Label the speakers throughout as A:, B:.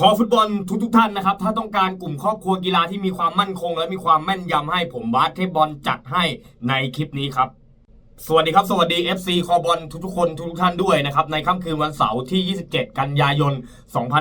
A: ขอฟุตบอลทุกทุกท่านนะครับ ถ้าต้องการกลุ่มครอบครัวกีฬาที่มีความมั่นคง และมีความแม่นยำให้ผมบาสเทบอลจัดให้ในคลิปนี้ครับ สวัสดีครับ สวัสดี FC คอบอลทุกๆคนทุกๆท่านด้วยนะครับ ในค่ำคืนวันเสาร์ที่ 27 กันยายน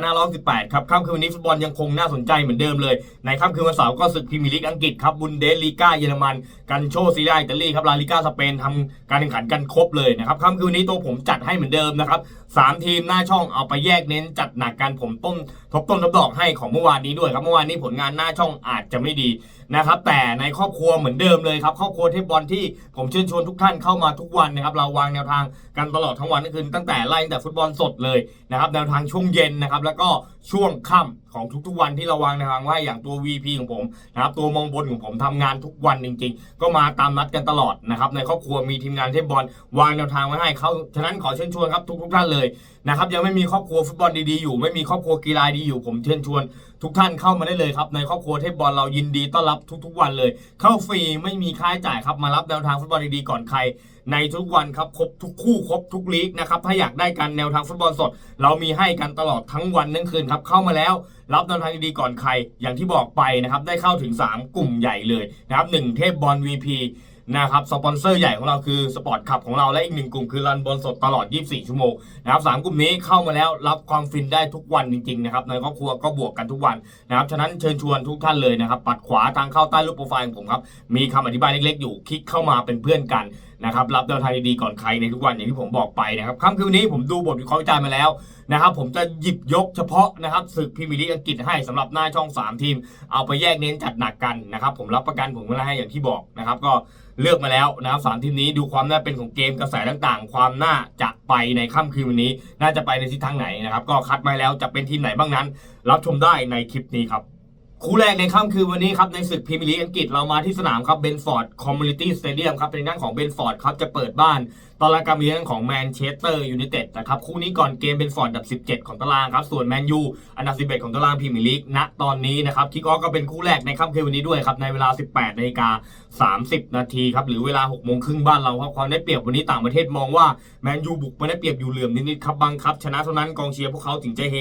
A: 2518 ครับ ค่ำคืนวันนี้ฟุตบอลยังคงน่าสนใจเหมือนเดิมเลย ในค่ำคืนวันเสาร์ก็ศึกพรีเมียร์ลีกอังกฤษครับบุนเดสลีกาเยอรมัน กันโชซีเรียอิตาลีครับลาลิก้าสเปนทำการแข่งขันกันครบเลยนะครับค่ำคืนนี้ตัวผมจัดให้เหมือนเดิมนะครับสามทีมหน้าช่องเอาไปแยกเน้นจัดหนักกันผมต้นทบต้นทบดอกให้ของเมื่อวานนี้ด้วยครับเมื่อวานนี้ผลงานหน้าช่องอาจจะไม่ดี นะครับแต่ในครอบครัวเหมือนเดิมเลยครับครอบครัวเทพบอลที่ผมเชิญชวนทุกท่านเข้ามาทุกวันนะครับเราวางแนวทางกันตลอดทั้งวันก็คือตั้งแต่ไล่ตั้งแต่ฟุตบอลสดเลยนะครับแนวทางช่วงเย็นนะครับแล้วก็ ช่วงค่ำของทุกๆวันที่เราวางแนวทางไว้อย่างตัว VP ของผมนะครับตัวมองบนของผมทำงานทุกวันจริง ๆ ก็มาตามนัดกันตลอดนะครับในครอบครัวมีทีมงานเทพบอลวางแนวทางไว้ให้เขาฉะนั้นขอเชิญชวนครับทุกๆท่านเลยนะครับยังไม่มีครอบครัวฟุตบอลดีๆอยู่ ไม่มีครอบครัวกีฬาดีอยู่ผมเชิญชวน ทุกท่านเข้ามาได้เลยครับในครอบครัวเทพบอลเรายินดีต้อนรับทุกๆวันเลย เข้าฟรีไม่มีค่าใช้จ่ายครับมารับแนวทางฟุตบอลดีๆก่อนใคร ในทุกวันครับครบทุกคู่ครบทุกลีกนะครับถ้าอยากได้กันแนวทางฟุตบอลสด เรามีให้กันตลอดทั้งวันทั้งคืนครับเข้ามาแล้ว รับแนวทางดีๆก่อนใคร อย่างที่บอกไปนะครับได้เข้าถึง 3 กลุ่มใหญ่เลยนะครับหนึ่งเทพบอล VP นะครับสปอนเซอร์ใหญ่ของเราคือสปอร์ตขับของเราและอีกหนึ่งกลุ่มคือรันบอลสดตลอด 24 ชั่วโมงนะครับสามกลุ่มนี้เข้ามาแล้วรับความฟินได้ทุกวันจริงๆนะครับในครอบครัวก็บวกกันทุกวันนะครับฉะนั้นเชิญชวนทุกท่านเลยนะครับปัดขวาทางเข้าใต้รูปโปรไฟล์ของผมครับมีคำอธิบายเล็กๆอยู่คลิกเข้ามาเป็นเพื่อนกัน นะครับรับแนวทางดีๆก่อนใครในทุกวันอย่างที่ผมบอกไปนะครับค่ำคืนนี้ผมดูบทวิเคราะห์วิจารณ์มาแล้วนะครับผมจะหยิบยกเฉพาะนะครับศึกพรีเมียร์ลีกอังกฤษให้สำหรับหน้าช่อง 3 ทีม เอาไปแยกเน้นจัดหนักกันนะครับผมรับประกันผมเวลาให้อย่างที่บอกนะครับก็เลือกมาแล้วนะครับสามทีมนี้ดูความน่าเป็นของเกมกระแสต่างๆ ความน่าจะไปในค่ำคืนวันนี้ น่าจะไปในทิศทางไหนนะครับก็คัดมาแล้วจะเป็นทีมไหนบ้างนั้น รับชมได้ในคลิปนี้ครับ คู่แรกในค่ำคืนวันนี้ครับในศึกพรีเมียร์ลีกอังกฤษเรามาที่สนามครับเบนฟอร์ดคอมมูนิตี้สเตเดียมครับเป็นด้านของเบนฟอร์ดครับจะเปิดบ้าน ตอนแรการเรื่องของแมนเชสเตอร์ยูไนเต็ดนะครับคู่นี้ก่อนเกมเบนฟอร์ดอันดับ 17 ของตารางครับ ส่วนแมนยูอันดับ 11 ของตารางพรีเมียร์ลีกณตอนนี้นะครับคิกออฟก็เป็นคู่แรกในค่ำคืนวันนี้ด้วยครับในเวลา 18นาฬิกา30 นาทีครับหรือเวลา6โมงครึ่งบ้านเราครับความได้เปรียบวันนี้ต่างประเทศมองว่าแมนยูบุกมาได้เปรียบอยู่เหลื่อมนิดๆครับบังคับชนะเท่านั้นกองเชียร์พวกเขาถึงจะเฮ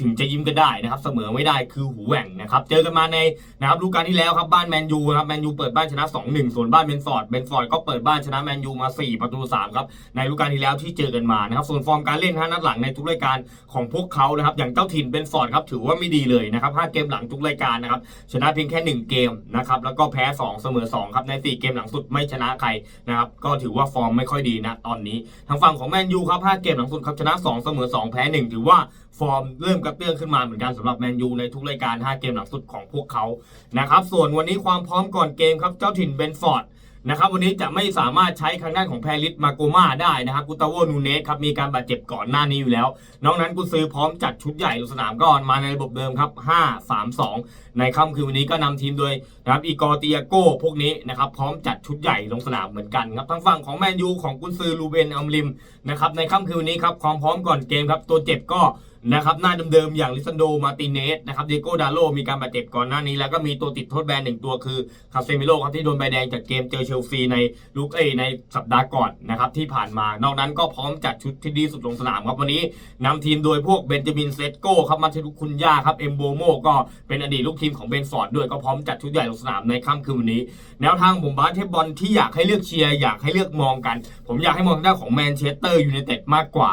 A: ถึงจะยิ้มก็ได้นะครับเสมอไม่ได้คือหูแหว่งนะครับเจอกันมาในนะครับฤดูกาลที่แล้วครับบ้านแมนยูนะครับแมนยูเปิดบ้านชนะ 2-1 ส่วนบ้านเบนฟอร์ดเบนฟอร์ดก็เปิดบ้านชนะแมนยูมา 4 ประตู 3ครับในฤดูกาลที่แล้วที่เจอกันมานะครับส่วนฟอร์มการเล่นห้านัดหลังในทุกรายการของพวกเขานะครับอย่างเจ้าถิ่นเบนฟอร์ดครับถือว่าไม่ดีเลยนะครับห้าเกมหลังทุกรายการนะครับชนะเพียงแค่ 1 เกมนะครับแล้วก็แพ้ 2 เสมอ2ครับใน 4 เกมหลังสุดไม่ชนะใครนะครับก็ถือว่าฟอร์มไม่ค่อยดีนะตอนนี้ ทางฝั่งของแมนยูครับ5เกมหลังสุดครับชนะ 2 เสมอ 2 แพ้ 1 ถือว่าฟอร์มเริ่มกระเตื้องขึ้นมาเหมือนกันสำหรับแมนยูในทุกรายการ 5 เกมหลังสุดของพวกเขานะครับส่วนวันนี้ความพร้อมก่อนเกมครับเจ้าถิ่นเบนฟอร์ด นะครับวันนี้จะไม่สามารถใช้ทางด้านของแพริสมาโกมาได้นะครับกุตาโวนูเนสครับมีการบาดเจ็บก่อนหน้านี้อยู่แล้ว นอกนั้นกุซือพร้อมจัดชุดใหญ่ลงสนามก็มาในระบบเดิมครับ 5 3 2 ในค่ำคืนวันนี้ก็นำทีมโดยนะครับอีกอร์ติอาโก้พวกนี้นะครับพร้อมจัดชุดใหญ่ลงสนามเหมือนกันครับทางฝั่งของแมนยูของกุนซือลูเบนอัมริมนะครับในค่ำคืนวันนี้ครับความพร้อมก่อนเกมครับตัวเจ็บก็ นะครับหน้าเดิมๆอย่างลิซันโดมาติเนสนะครับเดโกดาโลมีการบาดเจ็บก่อนหน้านี้ แล้วก็มีตัวติดโทษแบนหนึ่งตัวคือคาเซมิโลครับที่โดนใบแดงจากเกมเจอเชลซีในลูกเอในสัปดาห์ก่อนนะครับที่ผ่านมา นอกนั้นก็พร้อมจัดชุดที่ดีสุดลงสนามครับวันนี้นำทีมโดยพวกเบนจามินเซตโก้ครับมาเทลุคุณย่าครับเอมโบโมก็เป็นอดีตลูกทีมของเบนฟอร์ดด้วยก็พร้อมจัดชุดใหญ่ลงสนามในค่ำคืนวันนี้ แนวทางผมบาสเทบอลที่อยากให้เลือกเชียร์อยากให้เลือกมองกัน ผมอยากให้มองทางด้านของแมนเชสเตอร์ยูไนเต็ดมากกว่า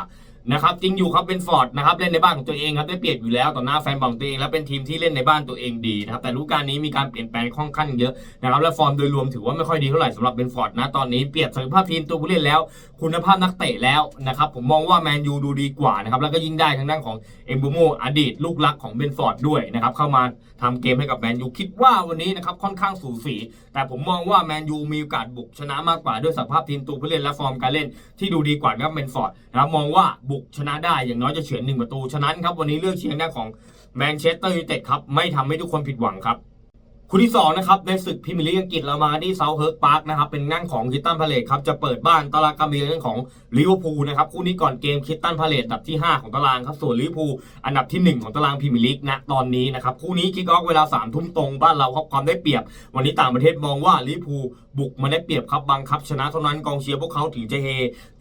A: นะครับจริงอยู่ครับเป็นฟอร์ดนะครับเล่นในบ้านของตัวเองครับได้เปรียบอยู่แล้วต่อหน้าแฟนบอลตัวเองและเป็นทีมที่เล่นในบ้านตัวเองดีนะครับแต่รู้การนี้มีการเปลี่ยนแปลงค่อนข้างเยอะนะครับและฟอร์มโดยรวมถือว่าไม่ค่อยดีเท่าไหร่สำหรับเป็นฟอร์ดนะตอนนี้เปรียบสภาพทีมตัวผู้เล่นแล้ว คุณภาพนักเตะแล้วนะครับผมมองว่าแมนยูดูดีกว่านะครับแล้วก็ยิ่งได้ทางด้านของเอ็มบูโมอดีต ลูกรักของเบนฟอร์ดด้วยนะครับเข้ามาทำเกมให้กับแมนยูคิดว่าวันนี้นะครับค่อนข้างสูสี แต่ผมมองว่าแมนยูมีโอกาสบุกชนะมากกว่าด้วยสภาพทีมตัวผู้เล่นและฟอร์มการเล่นที่ดูดีกว่านะครับเบนฟอร์ดนะครับมองว่าบุกชนะได้อย่างน้อยจะเฉือนหนึ่งประตูฉะนั้นครับวันนี้เลือกเชียร์หน้าของแมนเชสเตอร์ยูไนเต็ดครับไม่ทำให้ทุกคนผิดหวังครับ คู่ที่2นะครับในศึกพรีเมียร์ลีกอังกฤษเรามาที่เซาท์เฮิร์กพาร์คนะครับเป็นนั่งของคิตตันพาเลตครับจะเปิดบ้านตารางการเมืองของลิเวอร์พูลนะครับคู่นี้ก่อนเกมคิตตันพาเลตอันดับที่ 5 ของตารางครับส่วนลิเวอร์พูลอันดับทีหนึ่1 ของตารางพรีเมียร์ลีกณตอนนี้นะครับคู่นี้คิกออฟเวลา3ามทุ่มตรงบ้านเราครับความได้เปรียบ วันนี้ต่างประเทศมองว่าลิเวอร์พูลบุกมาได้เปรียบครับบังคับ ชนะเท่านั้นกองเชียร์พวกเขาถึงจะเฮ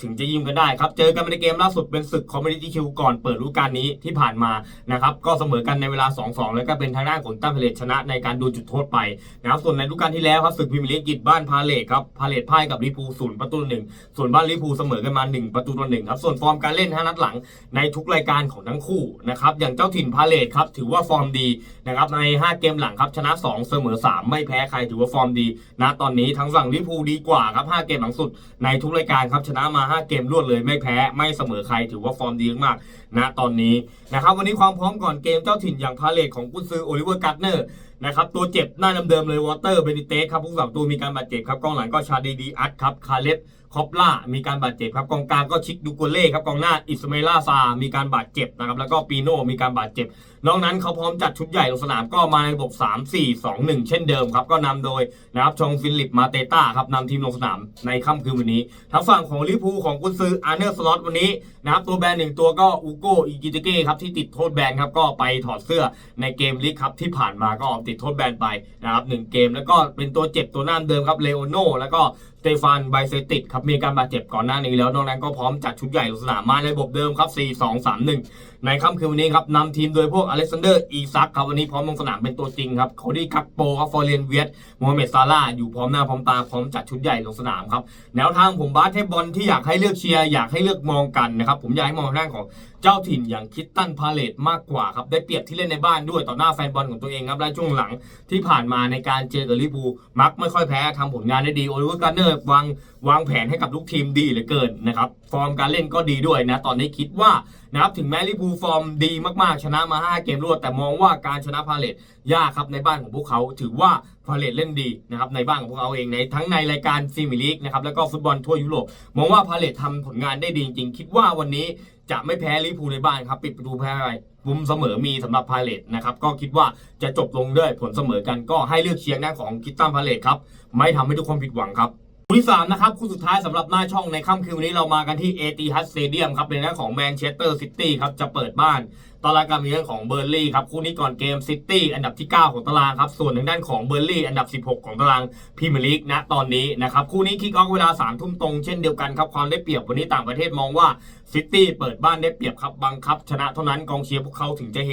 A: ถึงจะยิ้มกันได้ครับเจอกันในเกมล่าสุดเป็นศึกคอมมิ n นิตี้คิวก่อนเปิดฤดูกาลนี้ที่ผ่านมานะครับก็เสมอกันในเวลา 2-2 แล้วก็เป็นทางด้านของตันพาเลตชนะในการดูจุดโทษไปนะครับส่วนในฤดูกาลที่แล้วครับศึกพรีเมียร์ลีกอังกฤษบ้านพาเลตครับพาเลตพ่ายกับลิพูศูนย์ประตูหนึ่งส่วนบ้านลิพูเสมอกันมา 1 ประตูต่อหนึ่งครับส่วนฟอร์มการเล่น5นัดหลังในทุกรายการของทั้งคู่นะครับอย่างเจ้าถิ่นพาเลตครับถือว่าฟอร์มดีนะครับใน 5 เกมหลังครับชนะ 2 เสมอ 3 ไม่แพ้ใครถือว่าฟอร์มดีนะตอนนี้ทั้งฝั่งลิพูดีกว่าครับ5เกมหลังสุดในทุกรายการครับชนะมา 5 เกมรวดเลยไม่แพ้ไม่เสมอใครถือว่าฟอร์มดีมากนะตอนนี้นะครับวันนี้ความพร้อมก่อนเกมเจ้าถิ่นอย่างพาเลตของกุนซือโอลิเวอร์การ์เนอร์ นะครับตัวเจ็บหน้าเดิมๆเลยวอเตอร์เบนิเตสครับผู้สามตัวมีการบาดเจ็บครับกองหลังก็ชาดีดีอัดครับคาเลส คอปล่ามีการบาดเจ็บครับกองกลางก็ชิคดูโกเล่ครับกองหน้าอิสมาเอล่าซา มีการบาดเจ็บนะครับแล้วก็ปีโน่มีการบาดเจ็บ นอกนั้นเขาพร้อมจัดชุดใหญ่ลงสนามก็มาในระบบ3 4 2 1 เช่นเดิมครับก็นำโดยนะครับชองฟิลิปมาเตต้าครับนำทีมลงสนามในค่ำคืนวันนี้ทางฝั่งของลิพูของกุนซืออาร์เนอร์สล็อตวันนี้นะครับตัวแบนหนึ่งตัวก็อูโกอิกิเตเก้ครับที่ติดโทษแบนครับก็ไปถอดเสื้อในเกมลีกครับที่ผ่านมาก็ออกติดโทษแบนไปนะครับหนึ่งเกมแล้วก็เป็นตัวเจ็บตัวหน้าเดิมครับเลโอโนแล้วก็เตฟานไบเซติดครับมีการบาดเจ็บก่อนหน้านี้แล้วนอกนั้นก็พร้อมจัดชุดใหญ่ลงสนามมาในระบบเดิมครับ 4 2 3 1 ในค่ำคืนวันนี้ครับนำทีมโดยพวกอเล็กซานเดอร์อีซักครับวันนี้พร้อมลงสนามเป็นตัวจริงครับโคดี้คัปโปครับฟอร์เรนเวียตโมฮัมเหม็ดซาร่าอยู่พร้อมหน้าพร้อมตาพร้อมจัดชุดใหญ่ลงสนามครับแนวทางผมบาสเทบอลที่อยากให้เลือกเชียร์อยากให้เลือกมองกันนะครับผมอยากให้มองทางด้านของเจ้าถิ่นอย่างคิตตันพาเลตมากกว่าครับได้เปรียบที่เล่นในบ้านด้วยต่อหน้าแฟนบอลของตัวเองครับและช่วงหลังที่ผ่านมาในการเจอกับลิเวอร์พูมักไม่ค่อยแพ้ทำผลงานได้ดีโอลิเวอร์การ์เนอร์วางวางแผนให้กับลูกทีมดีเหลือเกินนะครับ ฟอร์มการเล่นก็ดีด้วยนะ ตอนนี้คิดว่านะครับถึงแม้ลิพูฟอร์มดีมากๆ ชนะมา 5 เกมรวด แต่มองว่าการชนะพาเลตยากครับในบ้านของพวกเขาถือว่าพาเลตเล่นดีนะครับในบ้านของพวกเขาเองในทั้งในรายการซีมิลีกนะครับแล้วก็ฟุตบอลทั่วยุโรปมองว่าพาเลตทำผลงานได้ดีจริงๆคิดว่าวันนี้จะไม่แพ้ลิพูในบ้านครับปิดประตูแพ้ไปมุมเสมอมีสำหรับพาเลตนะครับก็คิดว่าจะจบลงด้วยผลเสมอกันก็ให้เลือกเชียร์หน้าของคิตตันพาเลตครับไม่ทำให้ทุกคนผิดหวังครับ คู่ที่3นะครับคู่สุดท้ายสำหรับหน้าช่องในค่ำคืนวันนี้เรามากันที่เอติฮัสสเตเดียมครับเป็นหน้าของแมนเชสเตอร์ซิตี้ครับจะเปิดบ้าน ตารางการเงินของเบอร์ลี่ครับคู่นี้ก่อนเกมซิตี้อันดับที่ 9 ของตารางครับส่วนทางด้านของเบอร์ลี่อันดับ 16 ของตารางพรีเมียร์ลีกณตอนนี้นะครับคู่นี้คิกออฟเวลา3ทุ่มตรงเช่นเดียวกันครับความได้เปรียบวันนี้ต่างประเทศมองว่าซิตี้เปิดบ้านได้เปรียบครับบังคับ ชนะเท่านั้นกองเชียร์พวกเขาถึงจะเฮ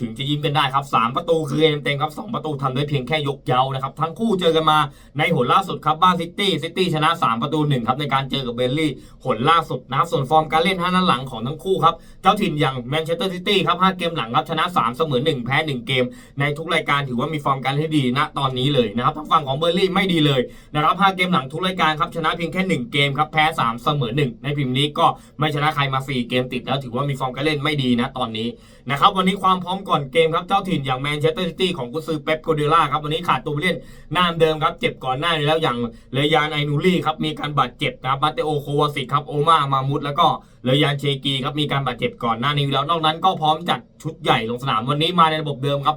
A: ถึงจะยิ้มกันได้ครับ 3 ประตูคือเต็มๆครับ 2 ประตูทำได้เพียงแค่ยกเย้านะครับทั้งคู่เจอกันมาในหนล่าสุดครับบ้านซิตี้ซิตี้ชนะ 3 ประตู1ครับในการเจอกับเบลลี่หนล่าสุดนะครับส่วนฟอร์มการเล่น5นัดหลังของทั้งคู่ครับเจ้าถิ่นอย่างแมนเชสเตอร์ซิตี้ครับ5เกมหลังครับชนะ 3 เสมอ 1 แพ้ 1 เกม ในทุกรายการถือว่ามีฟอร์มการเล่นที่ดีณตอนนี้เลยนะครับทางฝั่งของเบอร์ลี่ไม่ดีเลยนะครับ5เกมหลังทุกรายการครับชนะเพียงแค่ 1 เกมครับแพ้ 3 เสมอ 1 ในพิมพ์นี้ก็ไม่ชนะใครมา 4 เกมติดแล้วถือว่ามีฟอร์มการเล่นไม่ดีนะตอนนี้นะครับวันนี้ความพร้อมก่อนเกมครับเจ้าถิ่นอย่างแมนเชสเตอร์ซิตี้ของกุซือเป๊ปโกเดล่าครับวันนี้ขาดตัวผู้เล่นหน้าเดิมครับเจ็บก่อนหน้านี้แล้วอย่างเลยานไอนูรี่ครับมีการบาดเจ็บนะครับมาเตโอโควาสิครับโอมามามุดแล้วก็เลยานเชกีครับมีการบาดเจ็บก่อนหน้านี้แล้วนอกนั้นก็พร้อมจัดชุดใหญ่ลงสนามวันนี้มาในระบบเดิมครับ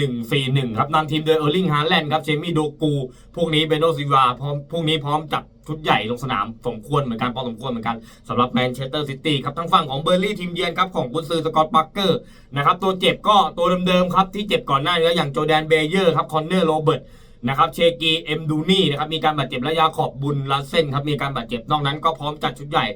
A: 4-1-4-1 ครับนำทีมโดยเออร์ลิงฮาร์แลนด์ครับเจมี่โดกู พวกนี้เบโนซิวาพร้อมพวกนี้พร้อมจัดชุดใหญ่ลงสนามสมควรเหมือนกันพอสมควรเหมือนกันสำหรับแมนเชสเตอร์ซิตี้ครับทั้งฝั่งของเบอร์ลี่ทีมเยือนครับของกุนซือสกอตต์บัคเกอร์นะครับตัวเจ็บก็ตัวเดิมๆครับที่เจ็บก่อนหน้านี้อย่างโจแดนเบเยอร์ครับคอนเนอร์โรเบิร์ต นะครับเชกีเอ็มดูนี่นะครับมีการบาดเจ็บระยะขอบบุญลันเซนครับมีการบาดเจ็บนอกนั้นก็พร้อมจัดชุดใหญ่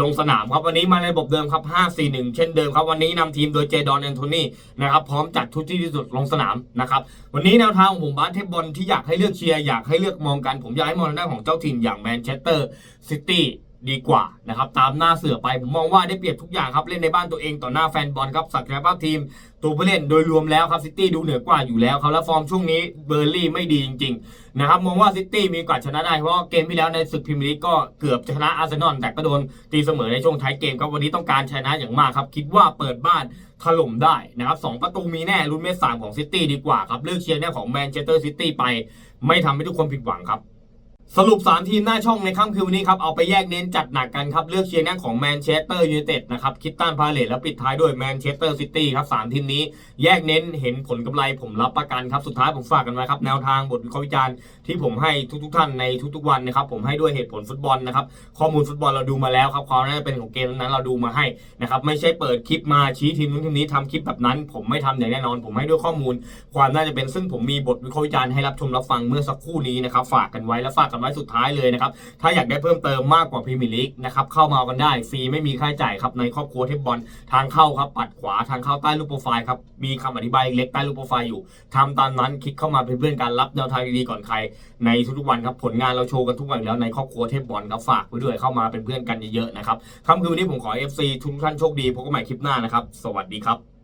A: ลงสนามครับวันนี้มาในระบบเดิมครับ 5-4-1 เช่นเดิมครับวันนี้นำทีมโดยเจดอนแอนโทนีนะครับพร้อมจัดชุดที่ดีที่สุดลงสนามนะครับวันนี้แนวทางของผมบาสเทบอลที่อยากให้เลือกเชียร์อยากให้เลือกมองกันผมอยากให้มองทางด้านของเจ้าถิ่นอย่างแมนเชสเตอร์ซิตี้ ดีกว่านะครับตามหน้าเสือไปผมมองว่าได้เปรียบทุกอย่างครับเล่นในบ้านตัวเองต่อหน้าแฟนบอลครับศักยภาพทีม ตัวผู้เล่นโดยรวมแล้วครับซิตี้ดูเหนือกว่าอยู่แล้วครับแล้วฟอร์มช่วงนี้เบอร์ลี่ไม่ดีจริงๆนะครับมองว่าซิตี้มีโอกาสชนะได้เพราะเกมที่แล้วในศึกพรีเมียร์ลีกก็เกือบจะชนะอาร์เซนอลแต่ก็โดนตีเสมอในช่วงท้ายเกมครับวันนี้ต้องการชนะอย่างมากครับคิดว่าเปิดบ้านถล่มได้นะครับสองประตูมีแน่ลุ้นเมตรสามของซิตี้ดีกว่าครับเลือกเชียร์แน่ของแมนเชสเตอร์ซิตี้ไป ไม่ทำให้ทุกคนผิดหวังครับ สรุป 3 ทีมหน้าช่องในค่ำคืนวันนี้ครับ เอาไปแยกเน้นจัดหนักกันครับ เลือกเชียร์หน้าของแมนเชสเตอร์ยูไนเต็ดนะครับคิดตันพาเลตแล้วปิดท้ายด้วยแมนเชสเตอร์ซิตี้ครับ3ทีมนี้แยกเน้นเห็นผลกำไรผมรับประกันครับ สุดท้ายผมฝากกันไว้ครับ แนวทางบทวิเคราะห์วิจารณ์ที่ผมให้ทุกๆท่านในทุกๆวันนะครับผมให้ด้วยเหตุผลฟุตบอลนะครับข้อมูลฟุตบอลเราดูมาแล้วครับความน่าจะเป็นของเกมนั้นเราดูมาให้นะครับไม่ใช่เปิดคลิปมาชี้ทีมนู้นทีมนี้ทำคลิปแบบนั้น ผมไม่ทำอย่างแน่นอน ผมให้ด้วยข้อมูล ความน่าจะเป็นซึ่งผมมีบทวิเคราะห์วิจารณ์ให้รับชมรับฟังเมื่อสักครู่นี้นะครับฝากกันไว้และฝากกันไว้สุดท้ายเลยนะครับ ถ้าอยากได้เพิ่มเติมมากกว่าพรีเมียร์ลีกนะครับ เข้ามากันได้ ฟรีไม่มีค่าใช้จ่ายครับ ในครอบครัวเทปบอลทางเข้าครับ ปัดขวาทางเข้าใต้รูปโปรไฟล์ครับ มีคำอธิบายเล็กใต้รูปโปรไฟล์อยู่ทำตามนั้นคลิกเข้ามาเป็นเพื่อนกันรับแนวทางดีๆก่อนใคร ในทุกๆวันครับ ผลงานเราโชว์กันทุกวันแล้วในครอบครัวเทปบอลครับฝากไว้ด้วยเข้ามาเป็นเพื่อนกันเยอะๆนะครับค่ำคืนวันนี้ผมขอ FC ทุกท่านโชคดีพบกันใหม่คลิปหน้านะครับ สวัสดีครับ